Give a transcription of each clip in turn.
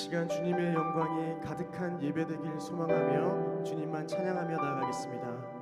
시간 주님의 영광이 가득한 예배되길 소망하며 주님만 찬양하며 나아가겠습니다.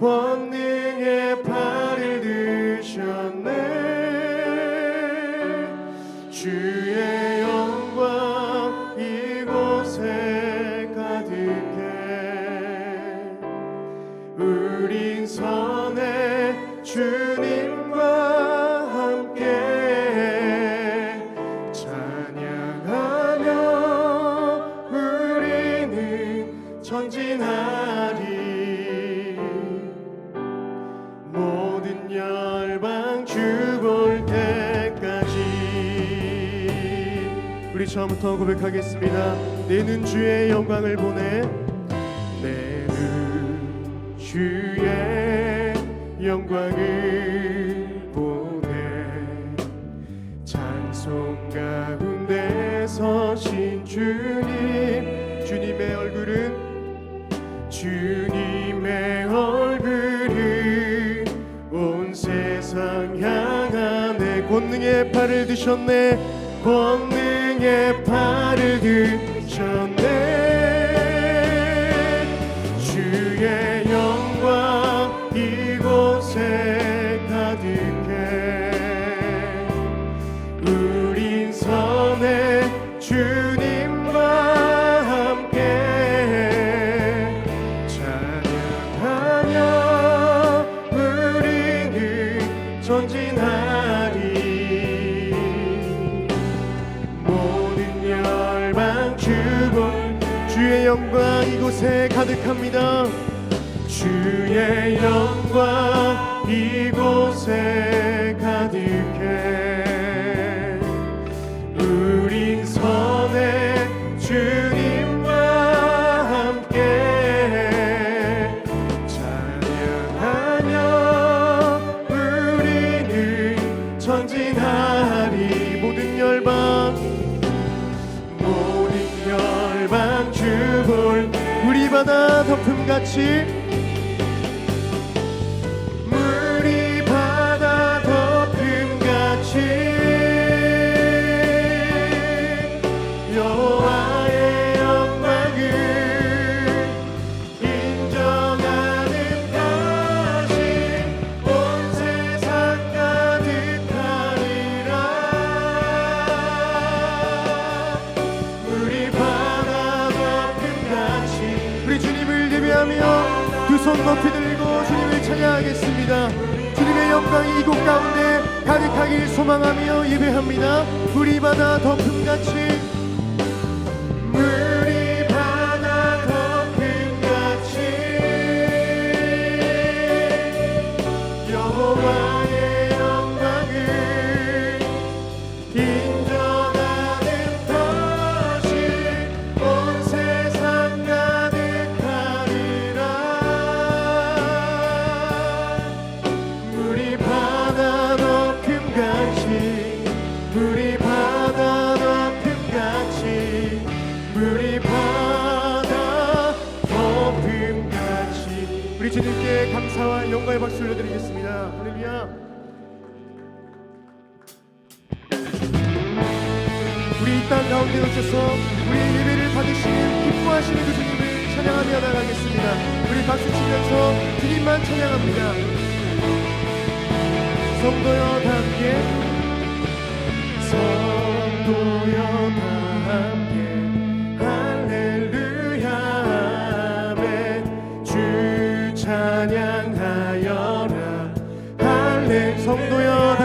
권능의 팔 우리 처음부터 고백하겠습니다. 내눈 주의 영광을 보내. 내눈 주의 영광을 보내. 찬송 가운데 서신 주님. 주님의 얼굴은 주님의 얼굴을 온 세상 향하네 권능의 팔을 드셨네. 권능 의 팔을 드셨네 가득합니다. 주의 영광 덮 바다 덮음같이 우리 주님께 감사와 영광의 박수 올려드리겠습니다. 할렐루야. 우리 이 땅 가운데 오셔서 우리 예배를 받으시는 기뻐하시는 그 주님을 찬양하며 나가겠습니다. 우리 박수 치면서 주님만 찬양합니다. 성도여 함께 성도여 성도여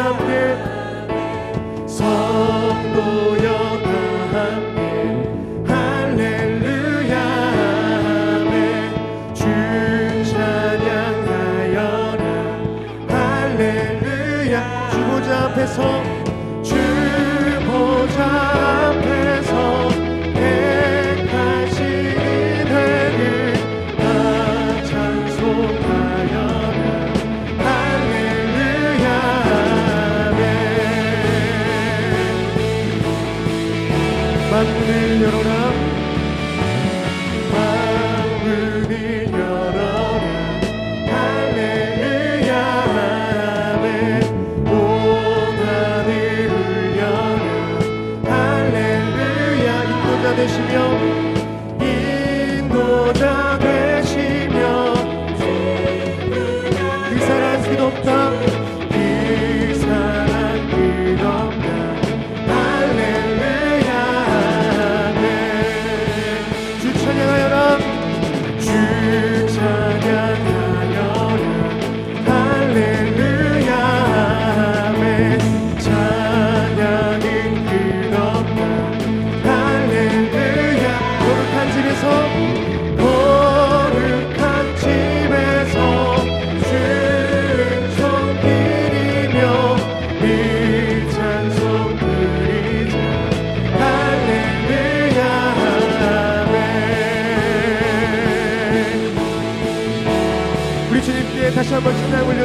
There we go.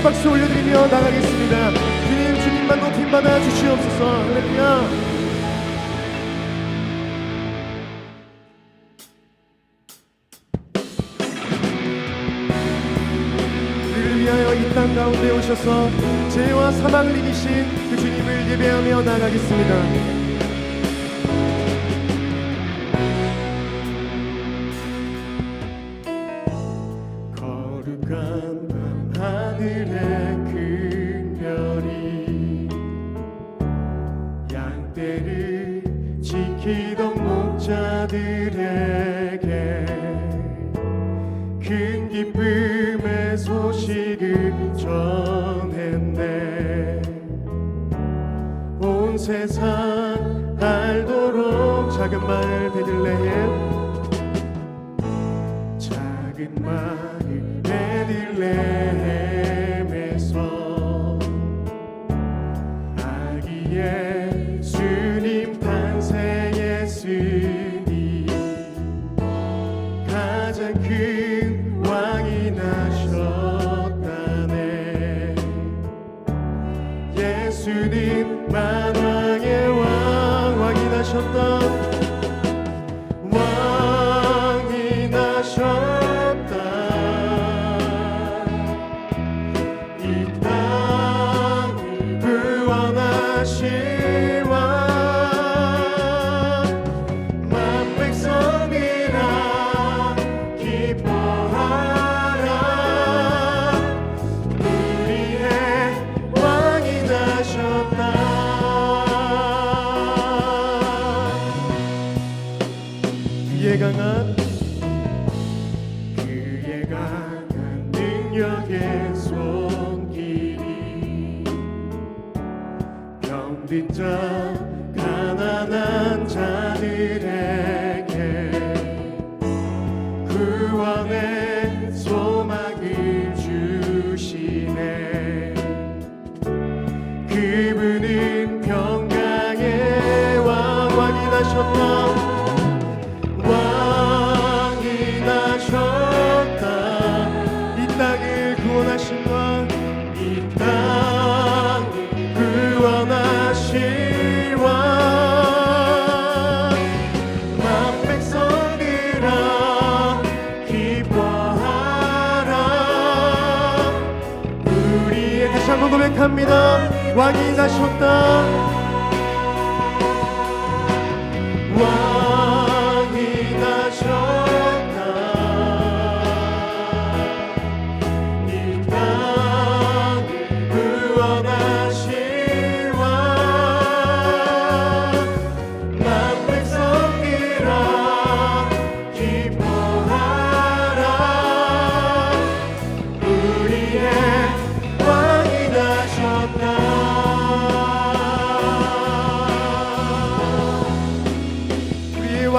찬양의 박수 올려드리며 나가겠습니다. 주님, 주님만 높임 받아 주시옵소서. 할렐루야. 이땅 가운데 오셔서 죄와 사망을 이기신 그 주님을 예배하며 나가겠습니다. meu. 주 안에 다시 한번 고백합니다. 왕이 나셨다. 왕.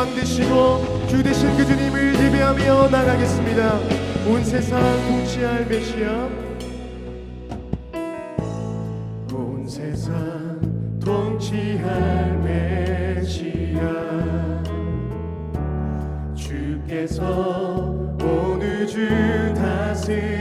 왕 되시고 주 되신 그 주님을 예배하며 나가겠습니다. 온 세상 통치할 메시아 온 세상 통치할 메시아 주께서 오늘 주 다스리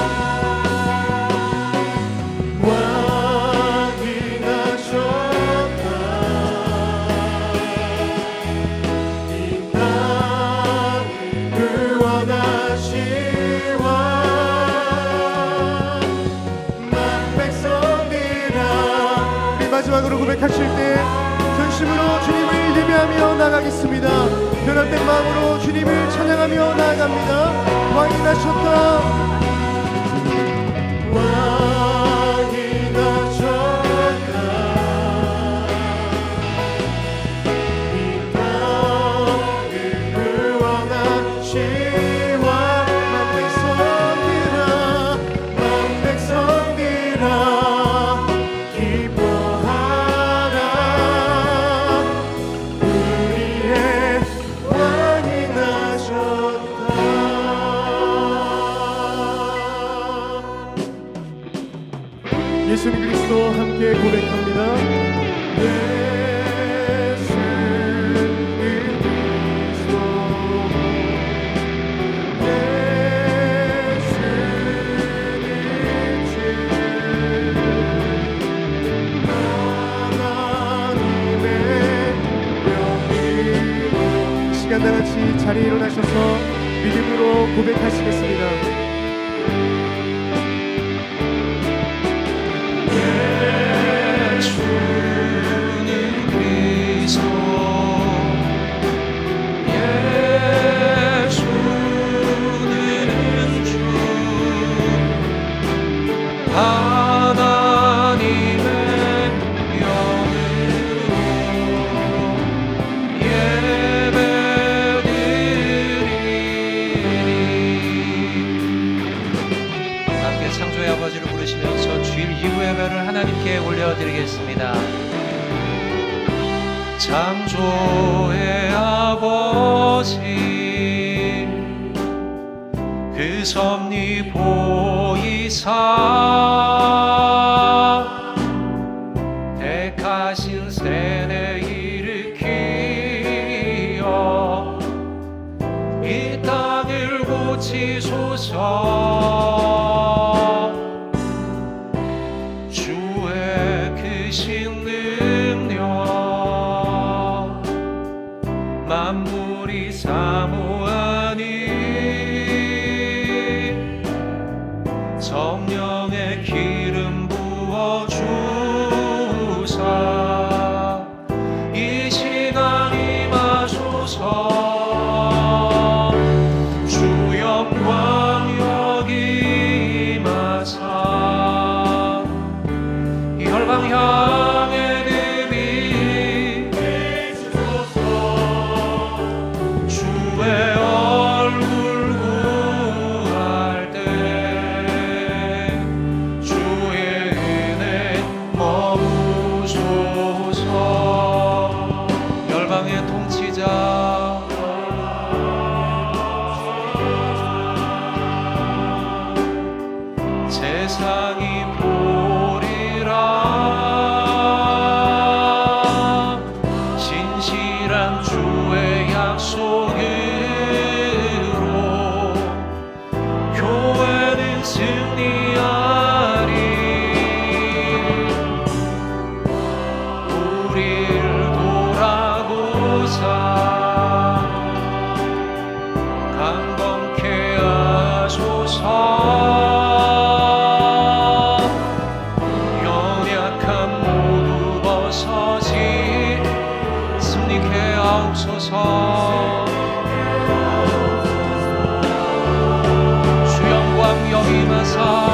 나아가겠습니다. 변화된 마음으로 주님을 찬양하며 나아갑니다. 왕이 나셨다. 왕. 寄出愁 하소서 주영광 영임하사